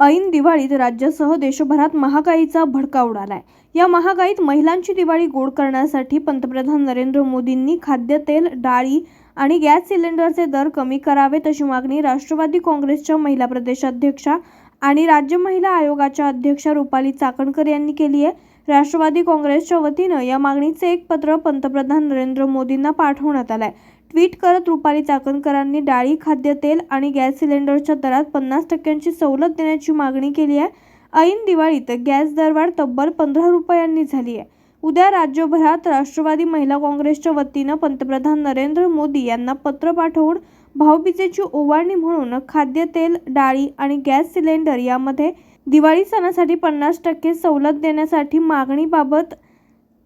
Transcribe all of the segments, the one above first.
ऐन दिवाळीत राज्यासह देशभरात महागाईचा भडका उडालाय. या महागाईत महिलांची दिवाळी गोड करण्यासाठी पंतप्रधान नरेंद्र मोदींनी खाद्यतेल डाळी आणि गॅस सिलेंडरचे दर कमी करावेत अशी मागणी राष्ट्रवादी काँग्रेसच्या महिला प्रदेशाध्यक्षा आणि राज्य महिला आयोगाच्या अध्यक्षा रुपाली चाकणकर यांनी केली आहे. राष्ट्रवादी काँग्रेसच्या वतीनं या मागणीचे एक पत्र पंतप्रधान नरेंद्र मोदींना पाठवण्यात आलंय. ट्विट करत रुपाली चाकणकरांनी डाळी खाद्यतेल आणि गॅस सिलेंडरच्या दरात पन्नास टक्क्यांची सवलत देण्याची मागणी केली आहे. ऐन दिवाळीत गॅस दरवाढ तब्बल पंधरा रुपयांनी झाली आहे. उद्या राज्यभरात राष्ट्रवादी महिला काँग्रेसच्या वतीनं पंतप्रधान नरेंद्र मोदी यांना पत्र पाठवून भाऊबीजेची ओवाळणी म्हणून खाद्यतेल डाळी आणि गॅस सिलेंडर यामध्ये दिवाळी सणासाठी पन्नास टक्के सवलत देण्यासाठी मागणीबाबत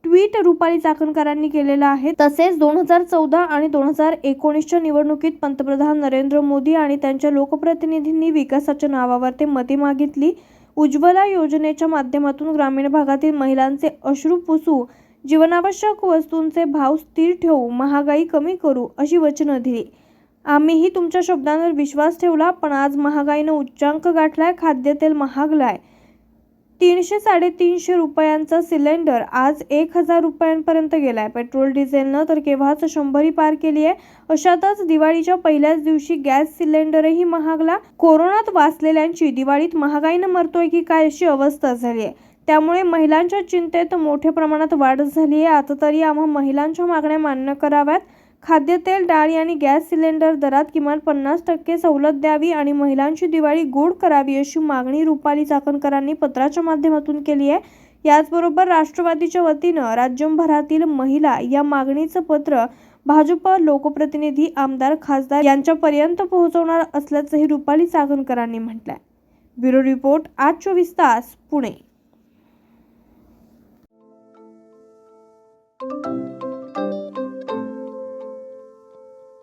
ट्विट रुपाली चाकणकरांनी केलेलं आहे. तसेच दोन हजार चौदा आणि दोन हजार एकोणीसच्या निवडणुकीत पंतप्रधान नरेंद्र मोदी आणि त्यांच्या लोकप्रतिनिधींनी विकासाच्या नावावर ते मते मागितली. उज्ज्वला योजनेच्या माध्यमातून ग्रामीण भागातील महिलांचे अश्रू पुसू जीवनावश्यक वस्तूंचे भाव स्थिर ठेवू महागाई कमी करू अशी वचनं दिली. आम्हीही तुमच्या शब्दांवर विश्वास ठेवला पण आज महागाईनं उच्चांक गाठलाय खाद्यतेल महागलाय. तीनशे साडेतीनशे रुपयांचा सिलेंडर आज एक हजार रुपयांपर्यंत गेला आहे पेट्रोल डिझेलनं तर केव्हाच शंभरी पार केली आहे. अशातच दिवाळीच्या पहिल्याच दिवशी गॅस सिलेंडरही महागला. कोरोनात वाचलेल्यांची दिवाळीत महागाईनं मरतोय की काय अशी अवस्था झाली आहे. त्यामुळे महिलांच्या चिंतेत मोठ्या प्रमाणात वाढ झाली आहे. आता तरी आम्हा महिलांच्या मागण्या मान्य कराव्यात. खाद्यतेल डाळी आणि गॅस सिलेंडर दरात किमान पन्नास टक्के सवलत द्यावी आणि महिलांची दिवाळी गोड करावी अशी मागणी रुपाली चाकणकरांनी पत्राच्या माध्यमातून केली आहे. याचबरोबर राष्ट्रवादीच्या वतीनं राज्यभरातील महिला या मागणीचं पत्र भाजप लोकप्रतिनिधी आमदार खासदार यांच्यापर्यंत पोहोचवणार असल्याचंही रुपाली चाकणकरांनी म्हटलंय. ब्युरो रिपोर्ट आज चोवीस तास पुणे.